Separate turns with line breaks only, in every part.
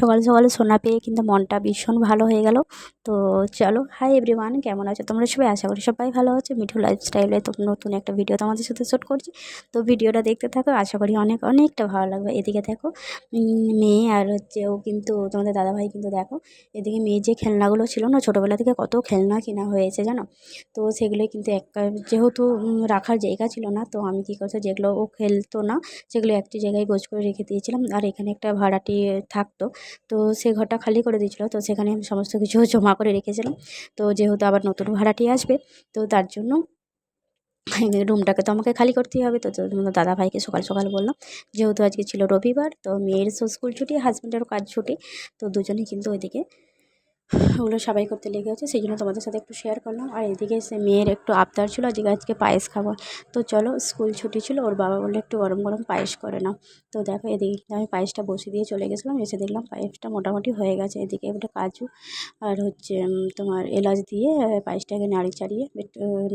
সকাল সকালে সোনা পেয়ে কিন্তু মনটা ভীষণ ভালো হয়ে গেল। তো চলো হাই এভরিওয়ান কেমন আছো? তোমরা সবাই? আশা করি সবাই ভালো আছে। মিঠু লাইফস্টাইলে তো নতুন একটা ভিডিও তোমাদের সাথে শ্যুট করছি। তো ভিডিওটা দেখতে থাকো, আশা করি অনেক, অনেকটা ভালো লাগবে। এদিকে দেখো মেয়ে আর হচ্ছে ও কিন্তু, তোমাদের দাদাভাই কিন্তু দেখো, এদিকে মেয়ে যে খেলনাগুলো ছিল না, ছোটোবেলা থেকে কত খেলনা কেনা হয়েছে জানো? তো সেগুলোই কিন্তু এক যেহেতু রাখার জায়গা ছিল না, তো আমি কী করছি, যেগুলো ও খেলতো না, সেগুলো একটি জায়গায় গোছ করে রেখে দিয়েছিলাম। আর এখানে একটা ভাড়াটি থাকতো। তো সে ঘরটা খালি করে দিয়েছিলো। তো সেখানে আমি সমস্ত কিছু জমা করে রেখেছিলাম। তো যেহেতু আবার নতুন ভাড়াটি আসবে, তো তার জন্য রুমটাকে তো আমাকে খালি করতেই হবে। তো দাদা ভাইকে সকাল সকাল বললাম, যেহেতু আজকে ছিল রবিবার, তো মেয়ের স্কুল ছুটি হাজব্যান্ডেরও কাজ ছুটি, তো দুজনেই কিন্তু ওইদিকে ওগুলো সবাই করতে লেগে আছে সেই জন্য তোমাদের সাথে একটু শেয়ার করলাম। আর এদিকে সে মেয়ের একটু আবদার ছিল আজকে আজকে পায়েস খাব। তো চলো স্কুল ছুটি ছিল, ওর বাবা বলল একটু গরম গরম পায়েস করে নাও। তো দেখো এদিকে আমি পায়েসটা বসিয়ে দিয়ে চলে গেছিলাম, এসে দেখলাম পায়েসটা মোটামুটি হয়ে গেছে। এদিকে একটা কাজু আর হচ্ছে তোমার এলাচ দিয়ে পায়েসটাকে নাড়ি চাড়িয়ে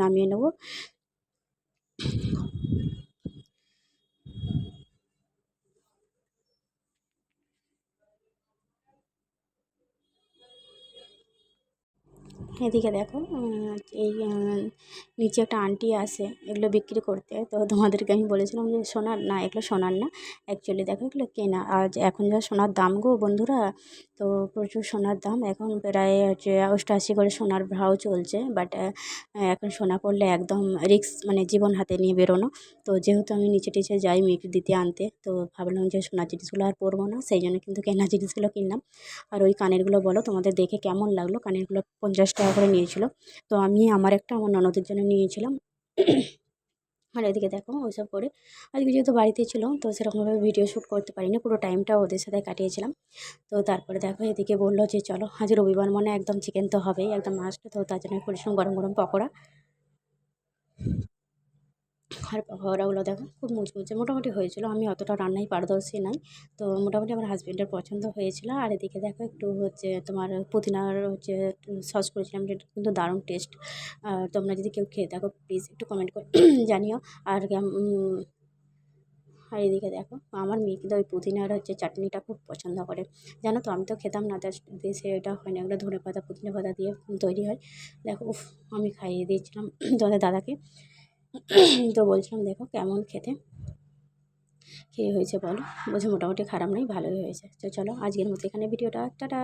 নামিয়ে নেব। এদিকে দেখো এই নিচে একটা আন্টি আসে এগুলো বিক্রি করতে। তো তোমাদেরকে আমি বলেছিলাম যে সোনার, না, এগুলো সোনার না অ্যাকচুয়ালি দেখো এগুলো কেনা। আর এখন যা সোনার দাম গো বন্ধুরা, তো প্রচুর সোনার দাম। এখন প্রায় হচ্ছে অষ্টআশি করে সোনার ভাও চলছে বাট এখন সোনা করলে একদম রিক্স মানে জীবন হাতে নিয়ে বেরোনো। তো যেহেতু আমি নিচে টিচে যাই মেয়েকে দিতে আনতে, তো ভাবলাম যে সোনার জিনিসগুলো আর পরবো না, সেই জন্য কিন্তু কেনা জিনিসগুলো কিনলাম। আর ওই কানেরগুলো বলো, তোমাদের দেখে কেমন লাগল? কানেরগুলো পঞ্চাশ টাকা করে নিয়েছিল। তো আমি আমার একটা আমার ননদের জন্য নিয়েছিলাম। আর এদিকে দেখো, ওইসব করে। আজকে যেহেতু বাড়িতে ছিল, তো সেরকমভাবে ভিডিও শ্যুট করতে পারিনি। পুরো টাইমটা ওদের সাথে কাটিয়েছিলাম। তো তারপরে দেখো, এদিকে বলল যে, চলো, আজ রবিবার মানে একদম চিকেন তো হবেই, একদম মাস্ট তো তার জন্য পরিশ্রম গরম গরম পকোড়া। আর পকোড়াগুলো দেখো, খুব মুচমুচে মোটামুটি হয়েছিল। আমি অতটা রান্নায় পারদর্শী নাই। তো মোটামুটি আমার হাজব্যান্ডের পছন্দ হয়েছিল। আর এদিকে দেখো একটু হচ্ছে তোমার পুদিনার হচ্ছে সস করেছিলাম, যেটা কিন্তু দারুণ টেস্ট আর তোমরা যদি কেউ খেয়ে থাকো প্লিজ একটু কমেন্ট করে জানিও। আর আর এদিকে দেখো, আমার মেয়ে কিন্তু ওই পুদিনার হচ্ছে চাটনিটা খুব পছন্দ করে। জানো তো, আমি তো খেতাম না দেশে এটা হয় না এগুলো ধনে পাতা পুদিনা পাতা দিয়ে তৈরি হয়। দেখো, উফ, আমি খাইয়ে দিয়েছিলাম তোমাদের দাদাকে। তো বলছিলাম, দেখো কেমন খেতে। খেয়ে হয়েছে বলো। বলছে, মোটামুটি খারাপ নয়, ভালোই হয়েছে। তো চলো, আজকের মতো এখানে ভিডিওটা, টাটা।